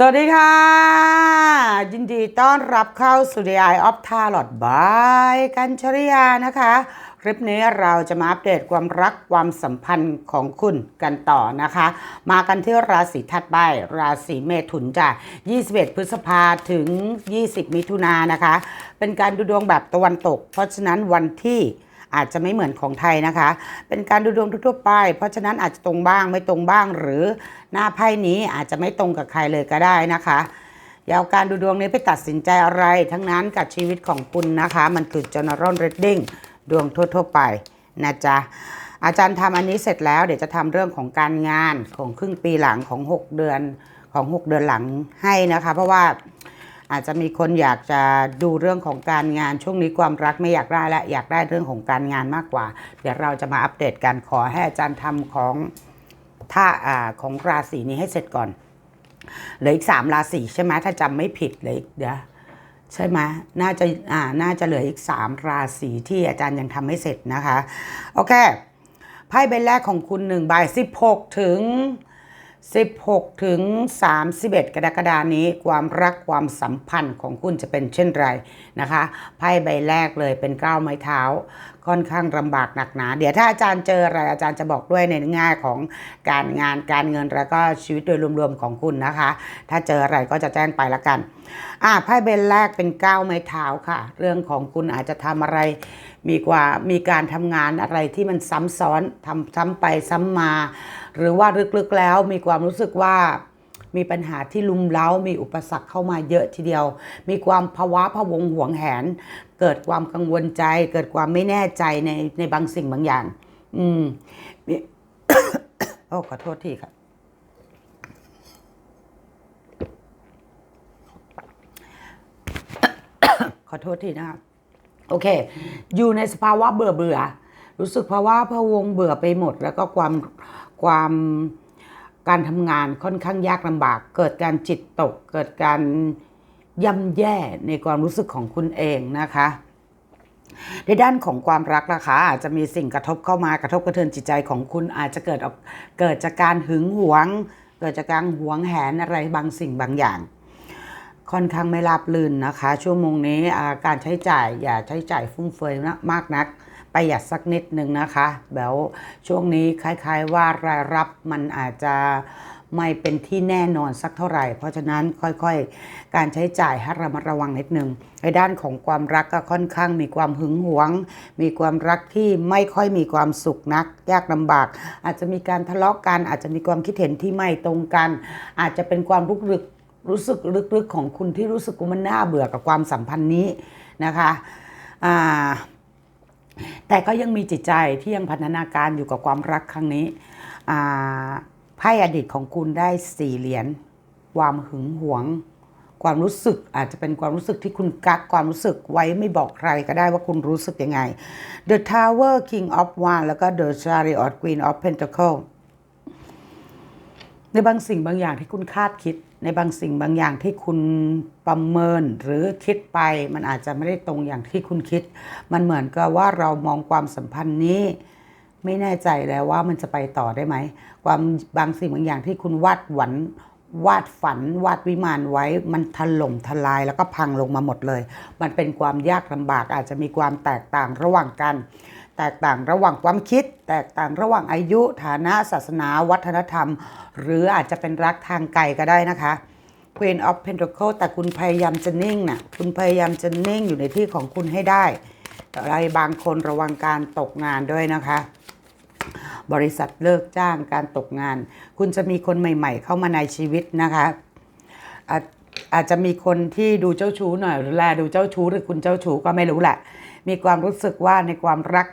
สวัสดีค่ะ ยินดีต้อนรับเข้าสู่ The Eye of Tarot by กันชริยานะคะ คลิปนี้เราจะมาอัปเดตความรักความสัมพันธ์ของคุณกันต่อนะคะ มากันที่ราศีถัดไป ราศีเมถุนจ้ะ 21 พฤษภาถึง 20 มิถุนายนนะคะ เป็นการดูดวงแบบตะวันตก เพราะฉะนั้นวันที่ อาจจะไม่เหมือนของไทยนะคะ เป็นการดูดวงทั่วไป เพราะฉะนั้นอาจจะตรงบ้างไม่ตรงบ้าง หรือหน้าไพ่นี้อาจจะไม่ตรงกับใครเลยก็ได้นะคะอย่าเอาการดูดวงนี้ไปตัดสินใจอะไร ทั้งนั้นกับชีวิตของคุณนะคะ มันคือ general reading ดวงทั่ว ๆ ไปนะจ๊ะอาจารย์ทำอันนี้เสร็จแล้วเดี๋ยวจะทำเรื่องของการงานของครึ่งปีหลังของ 6 เดือนของ 6 เดือนหลังให้นะคะ เพราะว่า อาจจะมีคนอยากจะดูเรื่องของการงานช่วงนี้ความรักไม่อยากได้และอยากได้เรื่องของการงานมากกว่า เดี๋ยวเราจะมาอัปเดตกันขอให้อาจารย์ทำของท่าอ่าของราศีนี้ให้เสร็จก่อนเหลืออีกสามราศีใช่ไหมถ้าจำไม่ผิดเหลยเดี๋ยวใช่ไหมน่าจะอ่าน่าจะเหลืออีกสามราศีที่อาจารย์ยังทำไม่เสร็จนะคะ โอเคไพ่ใบแรกของคุณหนึ่งใบสิบหกถึง 16 ถึง 31 กรกฎานี้ความรักความสัมพันธ์ของคุณจะเป็นเช่นไรนะคะไพ่ใบแรกเลยเป็นก้าวไม้เท้า ค่อนข้างลำบากหนักหนา เดี๋ยวถ้าอาจารย์เจออะไรอาจารย์จะบอกด้วยในง่ายของการงานการเงินแล้วก็ชีวิตโดยรวมๆของคุณนะคะ ถ้าเจออะไรก็จะแจ้งไปละกันอ่าไพ่ใบแรกเป็นก้าวไม้เท้าค่ะ เรื่องของคุณอาจจะทำอะไรมีกว่ามีการทำงานอะไรที่มันซ้ำซ้อนทำซ้ำไปซ้ำมา หรือว่าลึกๆแล้วมีความรู้สึกว่ามีปัญหาที่ลุมเล้า มีอุปสรรคเข้ามาเยอะทีเดียว มีความภาวะพะวงหวงแหน เกิดความกังวลใจ เกิดความไม่แน่ใจในในบางสิ่งบางอย่าง อืมโอ้ขอโทษทีครับขอโทษทีนะครับโอเค อยู่ในสภาวะเบื่อเบื่อ รู้สึกภาวะพะวงเบื่อไปหมด แล้วก็ความ ความการทำงานค่อนข้างยากลำบาก เกิดการจิตตก เกิดการย่ำแย่ในความรู้สึกของคุณเองนะคะ ในด้านของความรักนะคะอาจจะมีสิ่งกระทบเข้ามากระทบกระเทือนจิตใจของคุณอาจจะเกิดออกเกิดจากการหึงหวง เกิดจากการหวงแหนอะไรบางสิ่งบางอย่าง ค่อนข้างไม่ราบรื่นนะคะ ชั่วโมงนี้การใช้จ่ายอย่าใช้จ่ายฟุ่มเฟือยมากนัก ประหยัดสักนิดหนึ่งนะคะแบบช่วงนี้คล้ายๆว่ารายรับมันอาจจะไม่เป็นที่แน่นอนสักเท่าไหร่ เพราะฉะนั้นค่อยๆ การใช้จ่ายให้ระมัดระวังนิดนึงในด้านของความรักก็ค่อนข้างมีความหึงหวง มีความรักที่ไม่ค่อยมีความสุขนัก ยากลำบาก อาจจะมีการทะเลาะกัน อาจจะมีความคิดเห็นที่ไม่ตรงกัน อาจจะเป็นความรุกรึกรู้สึกลึกๆของคุณที่รู้สึกว่ามันน่าเบื่อกับความสัมพันธ์นี้นะคะอ่า แต่ก็ยังมีจิตใจที่ยังพัฒนาการอยู่กับความรักครั้งนี้ไพ่อดีตของคุณได้สี่เหรียญความหึงหวง ความรู้สึกอาจจะเป็นความรู้สึกที่คุณกักความรู้สึกไว้ไม่บอกใครก็ได้ว่าคุณรู้สึกยังไง The Tower King of Wands แล้วก็ The Chariot Queen of Pentacles ในบางสิ่งบางอย่างที่คุณคาดคิด ในบางสิ่งบางอย่างที่คุณประเมินหรือคิดไปมันอาจจะไม่ได้ตรงอย่างที่คุณคิด มันเหมือนกับว่าเรามองความสัมพันธ์นี้ ไม่แน่ใจแล้วว่ามันจะไปต่อได้ไหม ความบางสิ่งบางอย่างที่คุณวาดหวันวาดฝันวาดวิมานไว้มันถล่มทลายแล้วก็พังลงมาหมดเลย มันเป็นความยากลำบากอาจจะมีความแตกต่างระหว่างกัน แตกต่างระหว่างความคิด แตกต่างระหว่างอายุฐานะศาสนา วัฒนธรรม หรืออาจจะเป็นรักทางไกลก็ได้นะคะ Queen of Pentacles แต่คุณพยายามจะนิ่งนะ่ะคุณพยายามจะนิ่งอยู่ในที่ของคุณให้ได้อะไรบางคนระวังการตกงานด้วยนะคะ บริษัทเลิกจ้างการตกงาน คุณจะมีคนใหม่ ๆ เข้ามาในชีวิตนะคะอาจอาจจะมีคนที่ดูเจ้าชู้หน่อยหรือแลดูเจ้าชู้หรือคุณเจ้าชู้ก็ไม่รู้แหละ มีความรู้สึกว่าในความรัก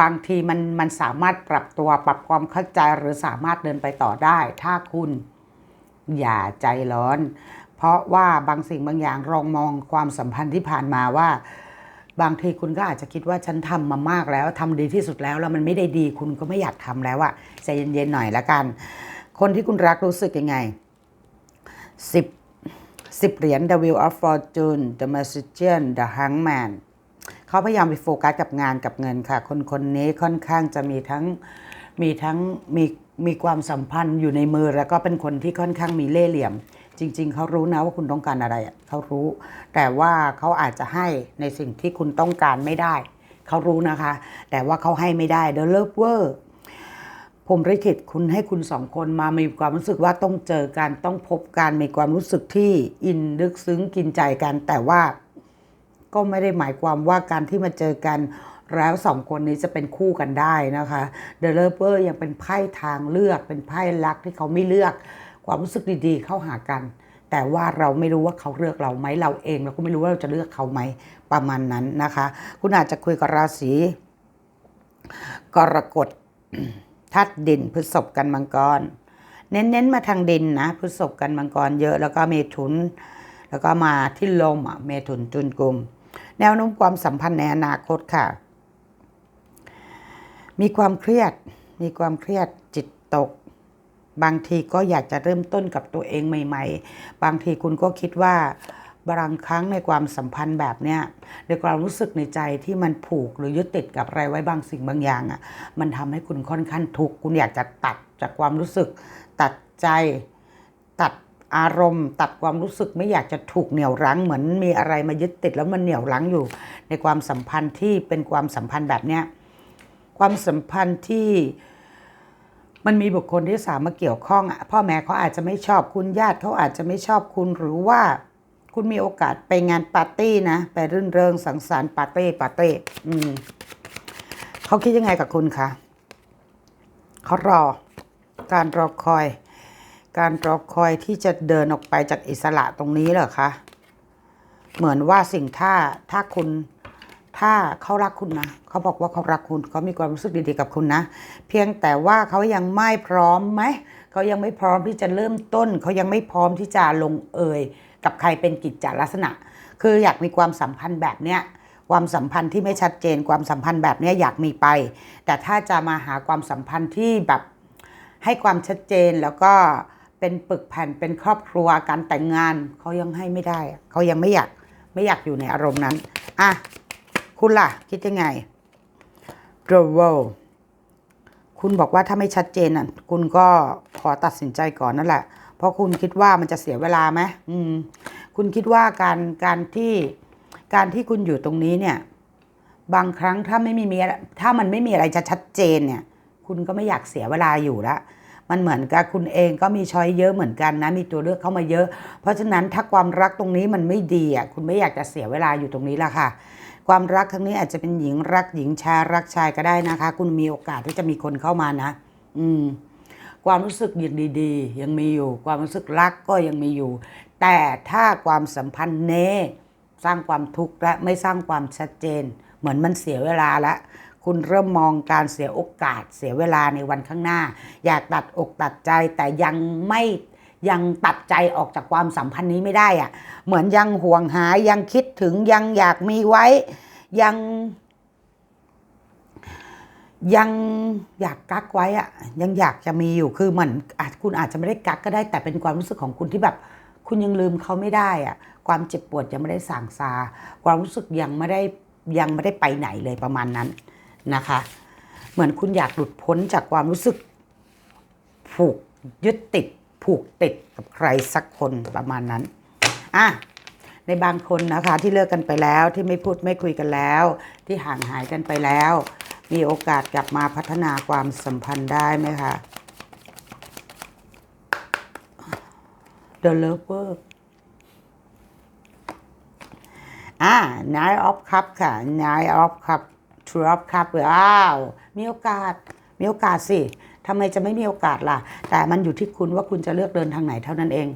บางทีมันมันสามารถปรับตัวปรับความเข้าใจหรือสามารถเดินไปต่อได้ ถ้าคุณอย่าใจร้อน เพราะว่าบางสิ่งบางอย่างลองมองความสัมพันธ์ที่ผ่านมาว่า บางทีคุณก็อาจจะคิดว่าฉันทำมามากแล้วทำดีที่สุดแล้วแล้วมันไม่ได้ดีคุณก็ไม่อยากทำแล้วอะใจเย็นๆหน่อยละกัน คนที่คุณรักรู้สึกยังไงสิบสิบเหรียญ The Wheel of Fortune The Magician The Hangman เขาพยายามไปโฟกัสกับงานกับเงินค่ะ คนคนนี้ค่อนข้างจะมีทั้งมีทั้งมีมีความสัมพันธ์อยู่ในมือแล้วก็เป็นคนที่ค่อนข้างมีเล่ห์เหลี่ยม จริง ๆ เขารู้นะว่าคุณต้องการอะไรเขารู้ แต่ว่าเขาอาจจะให้ในสิ่งที่คุณต้องการไม่ได้ เขารู้นะคะ แต่ว่าเขาให้ไม่ได้ The Lover ผมริขิตคุณให้คุณสองคนมามีความรู้สึกว่าต้องเจอกันต้องพบกันมีความรู้สึกที่อินลึกซึ้งกินใจกันแต่ว่า ก็ไม่ได้หมายความว่าการที่มาเจอกันแล้วสองคนนี้จะเป็นคู่กันได้นะคะเดลเ v อร์ยังเป็นไพ่ทางเลือก เป็นไพ่รักที่เขาไม่เลือก ความรู้สึกดีๆ เข้าหากัน แต่ว่าเราไม่รู้ว่าเขาเลือกเราไหมเราเองเราก็ไม่รู้ว่าเราจะเลือกเขาไหมประมาณนั้นนะคะ คุณอาจจะคุยกับราศีกรกฎธาตุดินพฤษภกันมังกร เน้นๆมาทางดินนะพฤษภกันมังกรเยอะ แล้วก็เมถุน แล้วก็มาที่ลมอะเมถุนจุนกลุ่ม แนวโน้มความสัมพันธ์ในอนาคตค่ะ มีความเครียด มีความเครียดจิตตก บางทีก็อยากจะเริ่มต้นกับตัวเองใหม่ ๆ บางทีคุณก็คิดว่าบางครั้งในความสัมพันธ์แบบเนี้ยในความรู้สึกในใจที่มันผูกหรือยึดติดกับอะไรไว้บางสิ่งบางอย่างอะ มันทำให้คุณค่อนข้างทุกข์คุณอยากจะตัดจากความรู้สึก ตัดใจ ตัด อารมณ์ตัดความรู้สึกไม่อยากจะถูกเหนี่ยวรั้งเหมือนมีอะไรมายึดติดแล้วมันเหนี่ยวรั้งอยู่ ในความสัมพันธ์ที่เป็นความสัมพันธ์แบบเนี้ยความสัมพันธ์ที่มันมีบุคคลที่สามมาเกี่ยวข้องอะพ่อแม่เขาอาจจะไม่ชอบคุณญาติเขาอาจจะไม่ชอบคุณหรือว่าคุณมีโอกาสไปงานปาร์ตี้นะ ไปรื่นเริงสังสรรค์ปาร์ตี้ปาร์ตี้อืมเขาคิดยังไงกับคุณคะเขารอการรอคอย การรอคอยที่จะเดินออกไปจากอิสระตรงนี้เหรอคะ เหมือนว่าสิ่งถ้าถ้าคุณถ้าเขารักคุณนะเขาบอกว่าเขารักคุณเขามีความรู้สึกดีๆกับคุณนะ เพียงแต่ว่าเขายังไม่พร้อมไหมเขายังไม่พร้อมที่จะเริ่มต้น เขายังไม่พร้อมที่จะลงเอยกับใครเป็นกิจจลักษณะ คืออยากมีความสัมพันธ์แบบเนี้ยความสัมพันธ์ที่ไม่ชัดเจนความสัมพันธ์แบบเนี้ยอยากมีไป แต่ถ้าจะมาหาความสัมพันธ์ที่แบบให้ความชัดเจนแล้วก็ เป็นปึกแผ่นเป็นครอบครัวการแต่งงานเขายังให้ไม่ได้เขายังไม่อยากไม่อยากอยู่ในอารมณ์นั้นอะคุณล่ะ คิดยังไง d r o w คุณบอกว่าถ้าไม่ชัดเจนอะคุณก็ขอตัดสินใจก่อนนั่นแหละ เพราะคุณคิดว่ามันจะเสียเวลาไหมอืม คุณคิดว่าการการที่การที่คุณอยู่ตรงนี้เนี่ย บางครั้งถ้าไม่มีมีอะไรถ้ามันไม่มีอะไรจะชัดเจนเนี่ย คุณก็ไม่อยากเสียเวลาอยู่และ มันเหมือนกับคุณเองก็มีช้อยเยอะเหมือนกันนะมีตัวเลือกเข้ามาเยอะ เพราะฉะนั้นถ้าความรักตรงนี้มันไม่ดีอะคุณไม่อยากจะเสียเวลาอยู่ตรงนี้ละค่ะ ความรักครั้งนี้อาจจะเป็นหญิงรักหญิงชายรักชายก็ได้นะคะ คุณมีโอกาสที่จะมีคนเข้ามานะ อืมความรู้สึกยังดีๆ ยังมีอยู่ ความรู้สึกรักก็ยังมีอยู่ แต่ถ้าความสัมพันธ์เนสร้างความทุกข์และไม่สร้างความชัดเจน เหมือนมันเสียเวลาละ คุณเริ่มมองการเสียโอกาสเสียเวลาในวันข้างหน้า อยากตัดอกตัดใจแต่ยังไม่ยังตัดใจออกจากความสัมพันธ์นี้ไม่ได้อะเหมือนยังห่วงหายังคิดถึงยังอยากมีไว้ ยังยังอยากกักไว้อะยังอยากจะมีอยู่คือเหมือนอาจคุณอาจจะไม่ได้กักก็ได้ แต่เป็นความรู้สึกของคุณที่แบบ คุณยังลืมเขาไม่ได้อะความเจ็บปวดยังไม่ได้สั่งซา ความรู้สึกยังไม่ได้ยังไม่ได้ไปไหนเลยประมาณนั้น นะคะ เหมือนคุณอยากหลุดพ้นจากความรู้สึก ผูกยึดติด ผูกติดกับใครสักคนประมาณนั้นอะในบางคนนะคะที่เลิกกันไปแล้วที่ไม่พูดไม่คุยกันแล้ว ที่ห่างหายกันไปแล้ว มีโอกาสกลับมาพัฒนาความสัมพันธ์ได้ไหมคะ The Lover อ่า Nine of Cup ค่ะ Nine of Cup Two of Cup ว้าวมีโอกาสมีโอกาสสิทำไมจะไม่มีโอกาสล่ะ แต่มันอยู่ที่คุณว่าคุณจะเลือกเดินทางไหนเท่านั้นเอง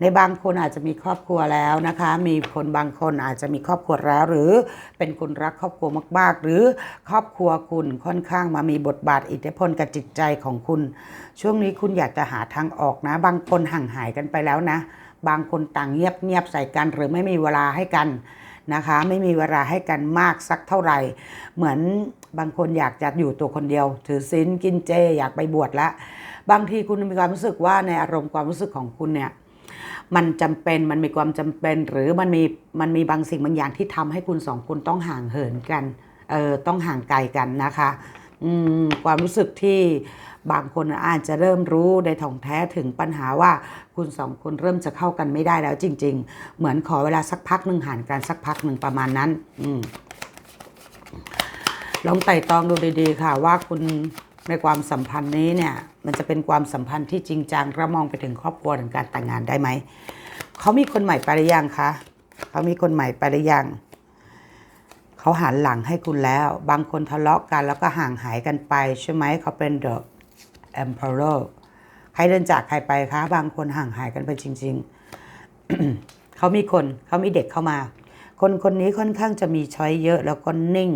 ในบางคนอาจจะมีครอบครัวแล้วนะคะ มีคนบางคนอาจจะมีครอบครัวแล้วหรือเป็นคนรักครอบครัวมากๆ หรือครอบครัวคุณค่อนข้างมามีบทบาทอิทธิพลกับจิตใจของคุณ ช่วงนี้คุณอยากจะหาทางออกนะ บางคนห่างหายกันไปแล้วนะ บางคนต่างเงียบเงียบใส่กันหรือไม่มีเวลาให้กัน นะคะ ไม่มีเวลาให้กันมากสักเท่าไหร่ เหมือนบางคนอยากจะอยู่ตัวคนเดียว ถือศีลกินเจอยากไปบวชละ บางทีคุณมีความรู้สึกว่าในอารมณ์ความรู้สึกของคุณเนี่ยมันจำเป็นมันมีความจำเป็น หรือมันมีมันมีบางสิ่งบางอย่างที่ทำให้คุณสองคนต้องห่างเหินกันเออต้องห่างไกลกันนะคะอืมความรู้สึกที่ บางคนอาจจะเริ่มรู้ในถ่องแท้ถึงปัญหาว่าคุณสองคนเริ่มจะเข้ากันไม่ได้แล้วจริง ๆ เหมือนขอเวลาสักพักหนึ่งห่างกันสักพักหนึ่งประมาณนั้น อืมลองไต่ตองดูดีๆ ค่ะ ว่าคุณในความสัมพันธ์นี้เนี่ย มันจะเป็นความสัมพันธ์ที่จริงจังและมองไปถึงครอบครัวถึงการแต่งงานได้ไหมเขามีคนใหม่ไปหรือยังคะเขามีคนใหม่ไปหรือยังเขาหันหลังให้คุณแล้ว บางคนทะเลาะกันแล้วก็ห่างหายกันไปใช่ไหมเขาเป็น the emperor ใครเดินจากใครไปคะบางคนห่างหายกันไปจริง ๆ เขามีคนเขามีเด็กเข้ามา คนคนนี้ค่อนข้างจะมีช้อยเยอะ แล้วก็นิ่ง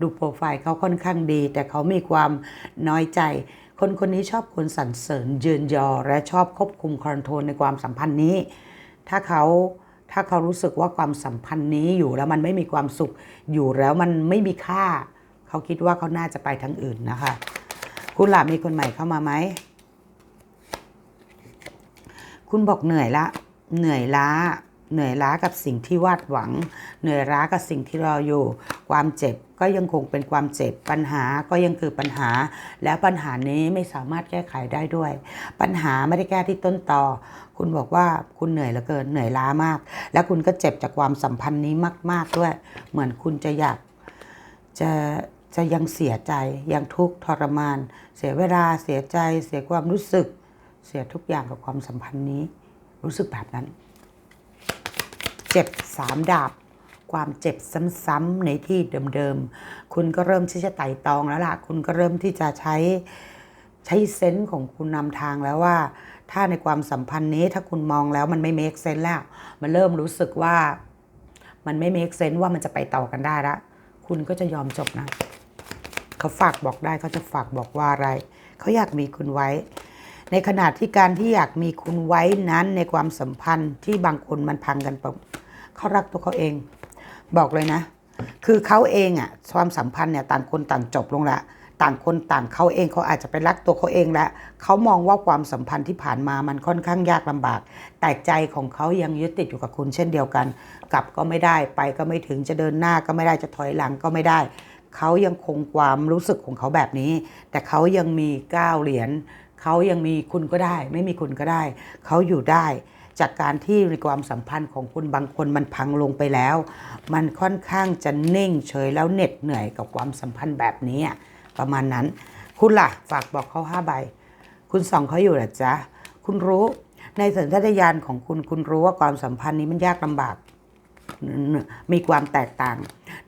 ดูโปรไฟล์เขาค่อนข้างดี แต่เขามีความน้อยใจ คนคนนี้ชอบคนสรรเสริญเยือนยอ และชอบควบคุมคอนโทรลในความสัมพันธ์นี้ ถ้าเขาถ้าเขารู้สึกว่าความสัมพันธ์นี้อยู่แล้วมันไม่มีความสุขอยู่แล้วมันไม่มีค่า เขาคิดว่าเขาน่าจะไปทางอื่นนะคะ คุณหล่ะมีคนใหม่เข้ามาไหม คุณบอกเหนื่อยละ เหนื่อยล้า เหนื่อยล้ากับสิ่งที่วาดหวัง เหนื่อยล้ากับสิ่งที่รออยู่ ความเจ็บก็ยังคงเป็นความเจ็บ ปัญหาก็ยังคือปัญหา แล้วปัญหานี้ไม่สามารถแก้ไขได้ด้วย ปัญหาไม่ได้แก้ที่ต้นตอคุณบอกว่าคุณเหนื่อยเหลือเกิน เหนื่อยล้ามาก แล้วคุณก็เจ็บจากความสัมพันธ์นี้มาก ๆด้วย เหมือนคุณจะอยากจะ จะยังเสียใจยังทุกข์ทรมาน เสียเวลาเสียใจเสียความรู้สึก เสียทุกอย่างกับความสัมพันธ์นี้ รู้สึกแบบนั้น เจ็บสามดาบ ความเจ็บซ้ำๆในที่เดิมๆคุณก็เริ่มที่จะไต่ตองแล้วล่ะ คุณก็เริ่มที่จะใช้ใช้เซนส์ของคุณนำทางแล้วว่า ถ้าในความสัมพันธ์นี้ถ้าคุณมองแล้วมันไม่เมคเซนส์แล้ว มันเริ่มรู้สึกว่า มันไม่เมคเซนส์ว่ามันจะไปต่อกันได้ละคุณก็จะยอมจบนะ เขาฝากบอกได้เขาจะฝากบอกว่าอะไร เขาอยากมีคุณไว้ ในขณะที่การที่อยากมีคุณไว้นั้นในความสัมพันธ์ที่บางคนมันพังกันปเขารักตัวเขาเอง บอกเลยนะ คือเขาเองอะความสัมพันธ์เนี่ยต่างคนต่างจบลงล้วต่างคนต่างเขาเองเขาอาจจะไปรักตัวเขาเองแล้วเขามองว่าความสัมพันธ์ที่ผ่านมามันค่อนข้างยากลำบาก แต่ใจของเขายังยึดติดอยู่กับคุณเช่นเดียวกัน กลับก็ไม่ได้ไปก็ไม่ถึงจะเดินหน้าก็ไม่ได้จะถอยหลังก็ไม่ได้ เขายังคงความรู้สึกของเขาแบบนี้ แต่เขายังมีก้าวเหรียญเขายังมีคุณก็ได้ ไม่มีคุณก็ได้ เขาอยู่ได้จากการที่ในความสัมพันธ์ของคุณบางคนมันพังลงไปแล้ว มันค่อนข้างจะนิ่งเฉยแล้วเหน็ดเหนื่อยกับความสัมพันธ์แบบนี้ประมาณนั้น คุณล่ะฝากบอกเขาห้าใบ คุณส่องเขาอยู่หรอจ๊ะ คุณรู้ในสัญชาตญาณของคุณคุณรู้ว่าความสัมพันธ์นี้มันยากลำบาก มีความแตกต่าง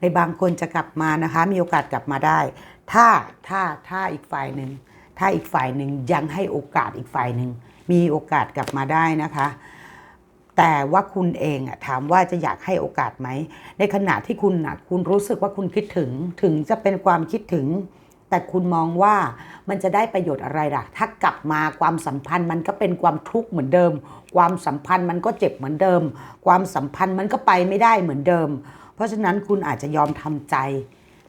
ในบางคนจะกลับมานะคะ มีโอกาสกลับมาได้ ถ้าถ้าถ้าอีกฝ่ายหนึ่งถ้าอีกฝ่ายหนึ่งยังให้โอกาสอีกฝ่ายหนึ่งมีโอกาสกลับมาได้นะคะ แต่ว่าคุณเองอะถามว่าจะอยากให้โอกาสไหมในขณะที่คุณอะคุณรู้สึกว่าคุณคิดถึงถึงจะเป็นความคิดถึง แต่คุณมองว่ามันจะได้ประโยชน์อะไรล่ะ ถ้ากลับมาความสัมพันธ์มันก็เป็นความทุกข์เหมือนเดิม ความสัมพันธ์มันก็เจ็บเหมือนเดิม ความสัมพันธ์มันก็ไปไม่ได้เหมือนเดิม เพราะฉะนั้นคุณอาจจะยอมทำใจ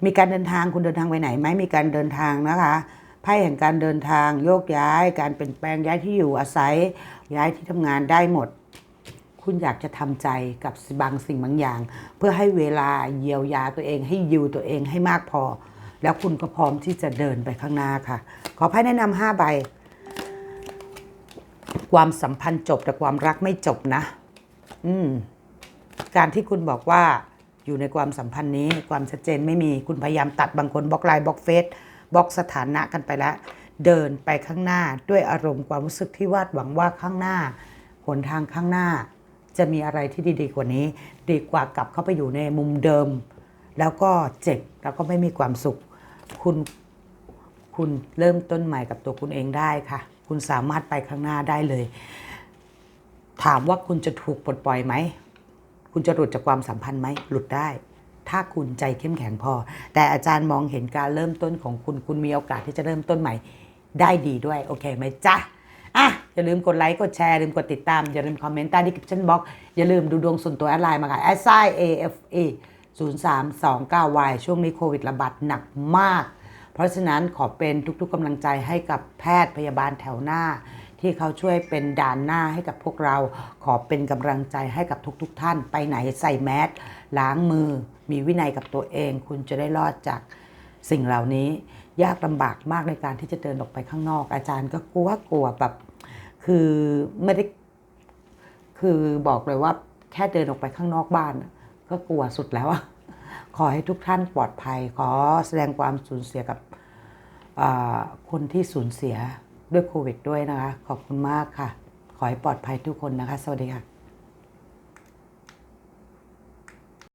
มีการเดินทางคุณเดินทางไปไหนไหมมีการเดินทางนะคะไพ่แห่งการเดินทางโยกย้าย การเปลี่ยนแปลงย้ายที่อยู่อาศัย ย้ายที่ทำงานได้หมด คุณอยากจะทำใจกับบางสิ่งบางอย่าง เพื่อให้เวลาเยียวยาตัวเอง ให้ยูตัวเองให้มากพอ แล้วคุณก็พร้อมที่จะเดินไปข้างหน้าค่ะ ขอไพ่แนะนำห้าใบ ความสัมพันธ์จบแต่ความรักไม่จบนะ อืม การที่คุณบอกว่าอยู่ในความสัมพันธ์นี้ ความชัดเจนไม่มีคุณพยายามตัดบางคนบล็อกไลน์บล็อกเฟซบล็อกสถานะกันไปแล้ว เดินไปข้างหน้าด้วยอารมณ์ความรู้สึกที่วาดหวังว่าข้างหน้าหนทางข้างหน้า จะมีอะไรที่ดีๆกว่านี้ ดีกว่ากลับเข้าไปอยู่ในมุมเดิม แล้วก็เจ็บแล้วก็ไม่มีความสุข คุณคุณเริ่มต้นใหม่กับตัวคุณเองได้ค่ะ คุณสามารถไปข้างหน้าได้เลย ถามว่าคุณจะถูกปลดปล่อยไหม คุณจะหลุดจากความสัมพันธ์ไหม หลุดได้ ถ้าคุณใจเข้มแข็งพอ แต่อาจารย์มองเห็นการเริ่มต้นของคุณ คุณมีโอกาสที่จะเริ่มต้นใหม่ ได้ดีด้วย โอเคไหมจ๊ะอะอย่าลืมกดไลค์ กดแชร์ ลืมกดติดตาม อย่าลืมคอมเมนต์ใต้ดีคริปชั่นบล็อก อย่าลืมดูดวงส่วนตัวแอดไลน์มาค่ะ s i a f e 0329 y ช่วงนี้โควิดระบาดหนักมาก เพราะฉะนั้นขอเป็นทุกๆกำลังใจให้กับแพทย์พยาบาลแถวหน้า ที่เขาช่วยเป็นด่านหน้าให้กับพวกเรา ขอเป็นกำลังใจให้กับทุกๆทท่าน ไปไหนใส่แมสล้างมือ มีวินัยกับตัวเอง คุณจะได้รอดจากสิ่งเหล่านี้ ยากลำบากมากในการที่จะเดินออกไปข้างนอก อาจารย์ก็กลัวกลัวแบบคือไม่ได้คือบอกเลยว่าแค่เดินออกไปข้างนอกบ้านะ ก็กลัวสุดแล้วอะขอให้ทุกท่านปลอดภัย ขอแสดงความสูญเสียกับคนที่สูญเสียด้วยโควิดด้วยนะคะ ขอบคุณมากค่ะ ขอให้ปลอดภัยทุกคนนะคะ สวัสดีค่ะ